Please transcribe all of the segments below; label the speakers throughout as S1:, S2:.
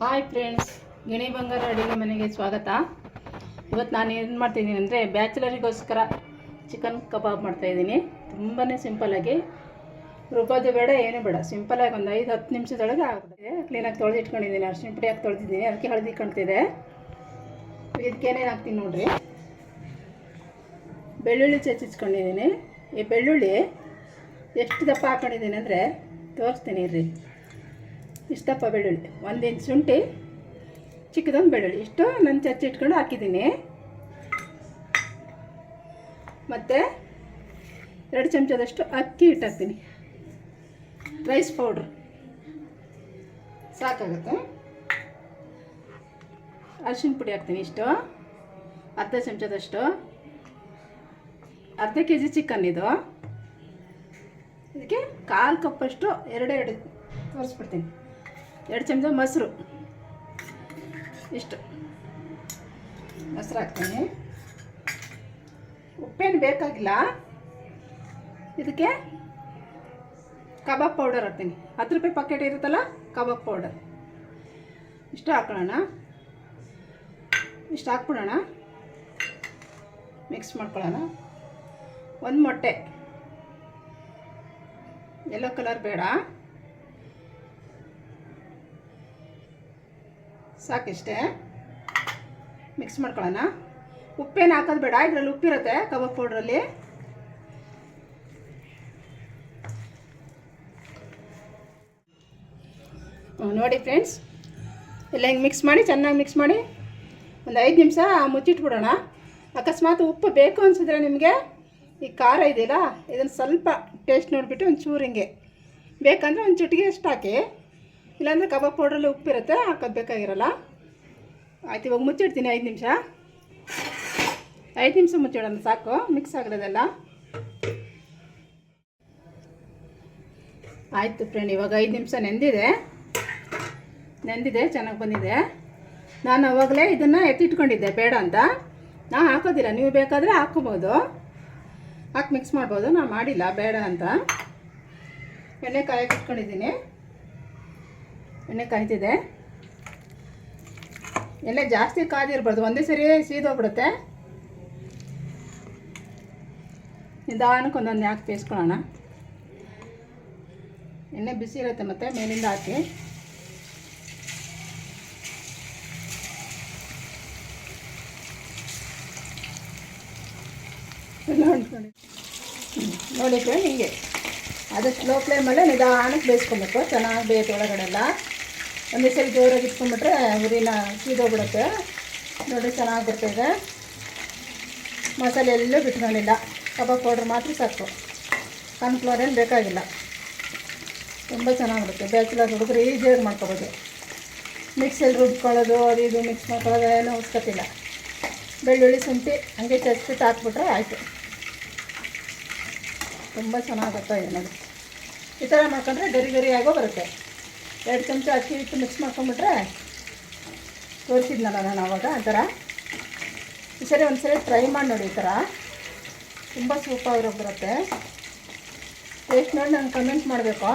S1: Hi friends ಗಿಣಿ ಬಂಗಾರ ಅಡುಗೆ ಮನೆಗೆ ಸ್ವಾಗತ. ಇವತ್ತು ನಾನು ಏನು ಮಾಡ್ತಿದ್ದೀನಿ ಅಂದರೆ ಬ್ಯಾಚುಲರಿಗೋಸ್ಕರ ಚಿಕನ್ ಕಬಾಬ್ ಮಾಡ್ತಾಯಿದ್ದೀನಿ ತುಂಬಾ ಸಿಂಪಲಾಗಿ ರುಬ್ಬೋದು ಬೇಡ, ಏನೂ ಬೇಡ. ಸಿಂಪಲಾಗಿ ಒಂದು ಐದು ಹತ್ತು ನಿಮಿಷದೊಳಗೆ ಆಗುತ್ತೆ. ಕ್ಲೀನಾಗಿ ತೊಳೆದು ಇಟ್ಕೊಂಡಿದ್ದೀನಿ ಅರ್ಶಿಣ ಪುಡಿ ಹಾಕಿ ತೊಳೆದಿದ್ದೀನಿ. ಅದಕ್ಕೆ ಹಳದಿ ಕಾಣ್ತಿದೆ. ಇದಕ್ಕೇನೇನು ಹಾಕ್ತೀನಿ ನೋಡಿರಿ. ಬೆಳ್ಳುಳ್ಳಿ ಚಚ್ಚಿಚ್ಕೊಂಡಿದ್ದೀನಿ ಈ ಬೆಳ್ಳುಳ್ಳಿ ಎಷ್ಟು ದಪ್ಪ ಹಾಕೊಂಡಿದ್ದೀನಿ ಅಂದರೆ ತೋರಿಸ್ತೀನಿ ಇರ್ರಿ. ಇಷ್ಟಪ್ಪ ಬೆಳ್ಳುಳ್ಳಿ. ಒಂದು ಇಂಚ್ ಶುಂಠಿ, ಚಿಕ್ಕದೊಂದು ಬೆಳ್ಳುಳ್ಳಿ. ಇಷ್ಟು ನಾನು ಚಚ್ಚಿಟ್ಕೊಂಡು ಹಾಕಿದ್ದೀನಿ. ಮತ್ತು ಎರಡು ಚಮಚದಷ್ಟು ಅಕ್ಕಿ ಹಿಟ್ಟು ಹಾಕ್ತೀನಿ ರೈಸ್ ಪೌಡ್ರ್. ಸಾಕಾಗುತ್ತೆ? ಅರಿಶಿನ ಪುಡಿ ಹಾಕ್ತೀನಿ ಇಷ್ಟು. ಅರ್ಧ ಚಮಚದಷ್ಟು. ಅರ್ಧ ಕೆ ಜಿ ಚಿಕನ್ ಇದು. ಇದಕ್ಕೆ ಕಾಲು ಕಪ್ಪಷ್ಟು ಎರಡೆರಡು ತೋರಿಸ್ಬಿಡ್ತೀನಿ. ಎರಡು ಚಮಚ ಮೊಸರು. ಇಷ್ಟು. ಮೊಸರು ಹಾಕ್ತೀನಿ. ಉಪ್ಪೇನು ಬೇಕಾಗಿಲ್ಲ. ಇದಕ್ಕೆ ಕಬಾಬ್ ಪೌಡರ್ ಹಾಕ್ತೀನಿ. ಹತ್ತು ರೂಪಾಯಿ ಪಾಕೆಟ್ ಇರುತ್ತಲ್ಲ, ಕಬಾಬ್ ಪೌಡರ್. ಇಷ್ಟು ಹಾಕೊಳ್ಳೋಣ. ಇಷ್ಟು ಹಾಕ್ಬಿಡೋಣ. ಮಿಕ್ಸ್ ಮಾಡ್ಕೊಳ್ಳೋಣ. ಒಂದು ಮೊಟ್ಟೆ. ಎಲ್ಲೋ ಕಲರ್ ಬೇಡ. ಸಾಕಿಷ್ಟೇ. ಮಿಕ್ಸ್ ಮಾಡ್ಕೊಳ್ಳೋಣ ಉಪ್ಪೇನು ಹಾಕೋದು ಬೇಡ, ಇದರಲ್ಲಿ ಉಪ್ಪಿರುತ್ತೆ, ಕಬಾಬ್ ಪೌಡ್ರಲ್ಲಿ. ನೋಡಿ ಫ್ರೆಂಡ್ಸ್ ಎಲ್ಲ ಹಿಂಗೆ ಮಿಕ್ಸ್ ಮಾಡಿ, ಚೆನ್ನಾಗಿ ಮಿಕ್ಸ್ ಮಾಡಿ. ಒಂದು ಐದು ನಿಮಿಷ ಮುಚ್ಚಿಟ್ಬಿಡೋಣ. ಅಕಸ್ಮಾತ್ ಉಪ್ಪು ಬೇಕು ಅನಿಸಿದ್ರೆ ನಿಮಗೆ ಈ ಖಾರ ಇದೆಯಲ್ಲ, ಇದನ್ನು ಸ್ವಲ್ಪ ಟೇಸ್ಟ್ ನೋಡಿಬಿಟ್ಟು ಒಂಚೂರು ಚೂರು ಹಿಂಗೆ. ಬೇಕಂದರೆ ಒಂದು ಚಿಟಿಗೆ ಅಷ್ಟು ಹಾಕಿ. ಇಲ್ಲಾಂದರೆ ಕಬಾಬ್ ಪೌಡ್ರಲ್ಲಿ ಉಪ್ಪಿರುತ್ತೆ, ಹಾಕೋದು ಬೇಕಾಗಿರಲ್ಲ? ಆಯ್ತು, ಇವಾಗ ಮುಚ್ಚಿಡ್ತೀನಿ ಐದು ನಿಮಿಷ. ಐದು ನಿಮಿಷ ಮುಚ್ಚಿಡೋಣ, ಸಾಕು. ಮಿಕ್ಸ್ ಆಗಿರೋದೆಲ್ಲ ಆಯಿತು ಫ್ರೆಂಡ್, ಇವಾಗ ಐದು ನಿಮಿಷ ನೆಂದಿದೆ. ನೆಂದಿದೆ, ಚೆನ್ನಾಗಿ ಬಂದಿದೆ. ನಾನು ಅವಾಗಲೇ ಇದನ್ನು ಎತ್ತಿಟ್ಕೊಂಡಿದ್ದೆ, ಬೇಡ ಅಂತ. ನಾ ಹಾಕೋದಿಲ್ಲ, ನೀವು ಬೇಕಾದರೆ ಹಾಕೋಬೋದು ಹಾಕಿ ಮಿಕ್ಸ್ ಮಾಡ್ಬೋದು ನಾನು ಮಾಡಿಲ್ಲ, ಬೇಡ ಅಂತ. ಎಣ್ಣೆ ಕಾಯಕ್ಕೆ ಇಟ್ಕೊಂಡಿದ್ದೀನಿ. ಎಣ್ಣೆ ಕಾಯ್ತಿದೆ. ಎಣ್ಣೆ ಜಾಸ್ತಿ ಕಾದಿರ್ಬಾರ್ದು, ಒಂದೇ ಸರಿ ಸೀದೋಗ್ಬಿಡುತ್ತೆ. ನಿಧಾನಕ್ಕೆ ಒಂದೊಂದು ಹಾಕಿ ಬೇಯಿಸ್ಕೊಳ್ಳೋಣ ಎಣ್ಣೆ ಬಿಸಿ ಇರುತ್ತೆ ಮತ್ತೆ ಮೇಲಿಂದ ಹಾಕಿ. ನೋಡಿ ಫ್ರೆಂಡ್ ಹಿಂಗೆ. ಅದು ಸ್ಲೋ ಫ್ಲೇಮಲ್ಲೇ ನಿಧಾನಕ್ಕೆ ಬೇಯಿಸ್ಕೊಬೇಕು, ಚೆನ್ನಾಗಿ ಬೇಯುತ್ತೆ ಒಳಗಡೆ ಎಲ್ಲ ಒಂದೇ ಸರಿ ಜೋರಾಗಿ ಇಟ್ಕೊಂಡ್ಬಿಟ್ರೆ ಉರಿನ ಸೀದೋಗ್ಬಿಡುತ್ತೆ. ನೋಡಿ ಚೆನ್ನಾಗಿ ಬರ್ತಾಯಿದೆ ಮಸಾಲೆ ಎಲ್ಲೂ ಬಿಟ್ಕೊಂಡಿಲ್ಲ. ಕಬಾಬ್ ಪೌಡ್ರ್ ಮಾತ್ರ ಸಾಕು. ಕಾರ್ನ್ಫ್ಲವರ್ ಏನು ಬೇಕಾಗಿಲ್ಲ. ತುಂಬ ಚೆನ್ನಾಗಿರುತ್ತೆ ಬ್ಯಾಚುಲರ್ ಹುಡುಗರು ಈಸಿಯಾಗಿ ಮಾಡ್ಕೊಬೋದು. ಮಿಕ್ಸಲ್ಲಿ ರುಬ್ಕೊಳ್ಳೋದು, ಅದು ಇದು ಮಿಕ್ಸ್ ಮಾಡ್ಕೊಳ್ಳೋದು ಏನೂ ಅವಶ್ಯಕತೆ ಬೆಳ್ಳುಳ್ಳಿ ಶುಂಠಿ ಹಂಗೆ ಚಚ್ಬಿಟ್ಟು ಹಾಕ್ಬಿಟ್ರೆ ಆಯಿತು. ತುಂಬ ಚೆನ್ನಾಗುತ್ತೆ ಇದೆ ನೋಡಿ. ಈ ಥರ ಮಾಡ್ಕೊಂಡ್ರೆ ಗರಿ ಗರಿಯಾಗೋ ಬರುತ್ತೆ. ಎರಡು ಚಮಚ ಅಕ್ಕಿ ಹಿಟ್ಟು ಮಿಕ್ಸ್ ಮಾಡ್ಕೊಂಬಿಟ್ರೆ ತೋರಿಸಿದ್ನಲ್ಲ ನಾನು ಆವಾಗ ಆ ಥರ. ಈ ಸರಿ ಒಂದು ಸರಿ ಟ್ರೈ ಮಾಡಿ ನೋಡಿ ಈ ಥರ. ತುಂಬ ಸೂಪರ್ ಬರುತ್ತೆ ಟೇಸ್ಟ್ ನೋಡಿ ನಾನು ಕಮೆಂಟ್ ಮಾಡಬೇಕು.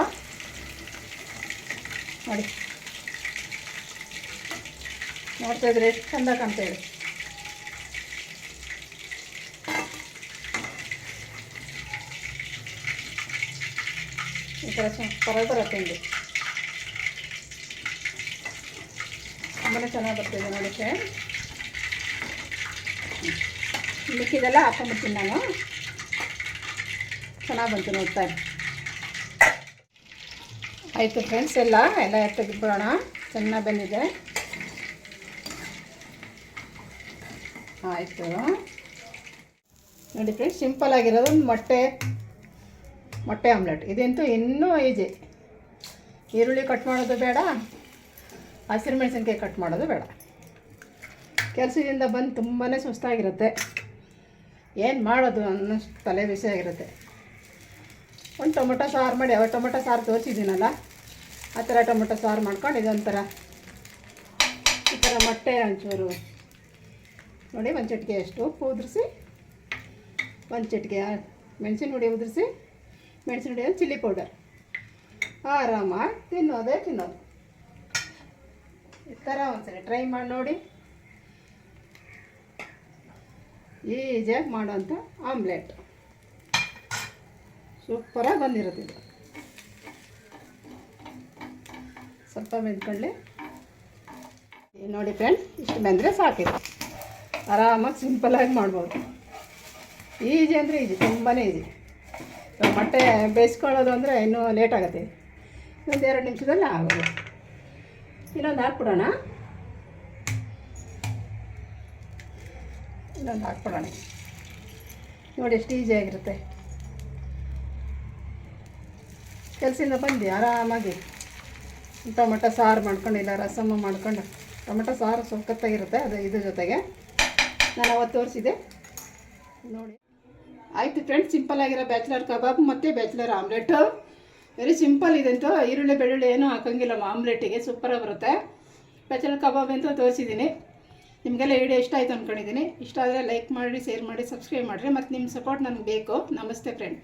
S1: ನೋಡಿ. ನೋಡ್ತಾ ಇದ್ರೆ ಎಷ್ಟು ಚಂದ ಕಾಣ್ತಾಯಿದೆ ಈ ಥರ ಚೆನ್ನಾಗಿ ಬರುತ್ತೆ ಇಲ್ಲಿ. ತುಂಬಾ ಚೆನ್ನಾಗಿ ಬರ್ತಿದೆ ನೋಡೋಕ್ಕೆ. ಮಿಕ್ಕಿದೆಲ್ಲ ಹಾಕೊಂಡ್ಬಿಡ್ತೀನಿ ನಾನು. ಚೆನ್ನಾಗಿ ಬಂತು ನೋಡ್ತಾ ಆಯಿತು ಫ್ರೆಂಡ್ಸ್ ಎಲ್ಲ ಎಲ್ಲ ತೆಗೆದ್ಬಿಡೋಣ ಚೆನ್ನಾಗಿ ಬಂದಿದೆ. ಆಯಿತು. ನೋಡಿ ಫ್ರೆಂಡ್ಸ್ ಸಿಂಪಲ್ ಆಗಿರೋದು ಮೊಟ್ಟೆ ಮೊಟ್ಟೆ ಆಮ್ಲೆಟ್ ಇದಂತೂ ಇನ್ನೂ ಈಜಿ ಈರುಳ್ಳಿ ಕಟ್ ಮಾಡೋದು ಬೇಡ. ಹಸಿರು ಮೆಣಸಿನ್ಕಾಯಿ ಕಟ್ ಮಾಡೋದು ಬೇಡ. ಕೆಲಸದಿಂದ ಬಂದು ತುಂಬಾ ಸುಸ್ತಾಗಿರುತ್ತೆ. ಏನು ಮಾಡೋದು ಅನ್ನೋಷ್ಟು ತಲೆ ಬಿಸಿ ಆಗಿರುತ್ತೆ. ಒಂದು ಟೊಮೊಟೊ ಸಾರು ಮಾಡಿ ಅವ ಟೊಮೊಟೊ ಸಾರು ತೋರಿಸಿದ್ದೀನಲ್ಲ, ಆ ಥರ ಟೊಮೊಟೊ ಸಾರು ಮಾಡ್ಕೊಂಡು ಇದೊಂಥರ ಈ ಥರ ಮೊಟ್ಟೆ ಒಂಚೂರು. ನೋಡಿ ಒಂದು ಚಿಟಿಕೆ ಅಷ್ಟು ಉಪ್ಪು ಉದುರಿಸಿ ಒಂದು ಚಿಟಿಕೆ ಮೆಣಸಿನ ಹುಡಿ ಉದುರಿಸಿ, ಮೆಣಸಿನ ಹುಡಿ ಚಿಲ್ಲಿ ಪೌಡರ್. ಆರಾಮಾಗಿ ತಿನ್ನೋದೇ ತಿನ್ನೋದು. ಈ ಥರ ಒಂದ್ಸರಿ ಟ್ರೈ ಮಾಡಿ ನೋಡಿ. ಈಜಿಯಾಗಿ ಮಾಡೋಂಥ ಆಮ್ಲೆಟ್ ಸೂಪರಾಗಿ ಬಂದಿರುತ್ತೆ ಸ್ವಲ್ಪ ಬೆಂದ್ಕೊಳ್ಳಿ ನೋಡಿ ಫ್ರೆಂಡ್ ಇಷ್ಟು ಬೆಂದರೆ ಸಾಕಿದೆ. ಆರಾಮಾಗಿ ಸಿಂಪಲಾಗಿ ಮಾಡ್ಬೋದು. ಈಜಿ ಅಂದರೆ ಈಜಿ ತುಂಬಾ ಈಜಿ ಮೊಟ್ಟೆ ಬೇಯಿಸ್ಕೊಳ್ಳೋದು ಅಂದರೆ ಇನ್ನೂ ಲೇಟ್ ಆಗುತ್ತೆ. ಒಂದು ಎರಡು ನಿಮಿಷದಲ್ಲಿ ಆಗೋದು. ಇನ್ನೊಂದು ಹಾಕ್ಬಿಡೋಣ. ಇನ್ನೊಂದು ಹಾಕ್ಬಿಡೋಣ. ನೋಡಿ ಎಷ್ಟು ಈಜಿ ಆಗಿರುತ್ತೆ. ಕೆಲಸದಿಂದ ಬಂದು ಆರಾಮಾಗಿ. ಟೊಮೆಟೊ ಸಾರು ಮಾಡ್ಕೊಂಡು ಇಲ್ಲ ರಸಮ್ಮ ಮಾಡ್ಕೊಂಡು. ಟೊಮೆಟೊ ಸಾರು ಸೊಕ್ಕತ್ತಾಗಿರುತ್ತೆ ಅದು ಇದ್ರ ಜೊತೆಗೆ. ನಾನು ಅವತ್ತು ತೋರಿಸಿದೆ ನೋಡಿ. ಆಯಿತು ಫ್ರೆಂಡ್ಸ್ ಸಿಂಪಲ್ ಆಗಿರೋ ಬ್ಯಾಚುಲರ್ ಕಬಾಬ್ ಮತ್ತು ಬ್ಯಾಚುಲರ್ ಆಮ್ಲೆಟು ವೆರಿ ಸಿಂಪಲ್ ಇದಂತೂ ಈರುಳ್ಳಿ, ಬೆಳ್ಳುಳ್ಳಿ ಏನೂ ಹಾಕೋಂಗಿಲ್ಲ ಆಮ್ಲೆಟ್ಟಿಗೆ ಸೂಪರಾಗಿ ಬರುತ್ತೆ. ಪೆಚಲ್ ಕಬಾಬ್ ಅಂತೂ ತೋರಿಸಿದ್ದೀನಿ. ನಿಮಗೆಲ್ಲ ವಿಡಿಯೋ ಇಷ್ಟ ಆಯಿತು ಅಂದ್ಕೊಂಡಿದ್ದೀನಿ ಇಷ್ಟ ಆದರೆ ಲೈಕ್ ಮಾಡಿ ಶೇರ್ ಮಾಡಿ ಸಬ್ಸ್ಕ್ರೈಬ್ ಮಾಡಿರಿ. ಮತ್ತು ನಿಮ್ಮ ಸಪೋರ್ಟ್ ನನಗೆ ಬೇಕು. ನಮಸ್ತೆ ಫ್ರೆಂಡ್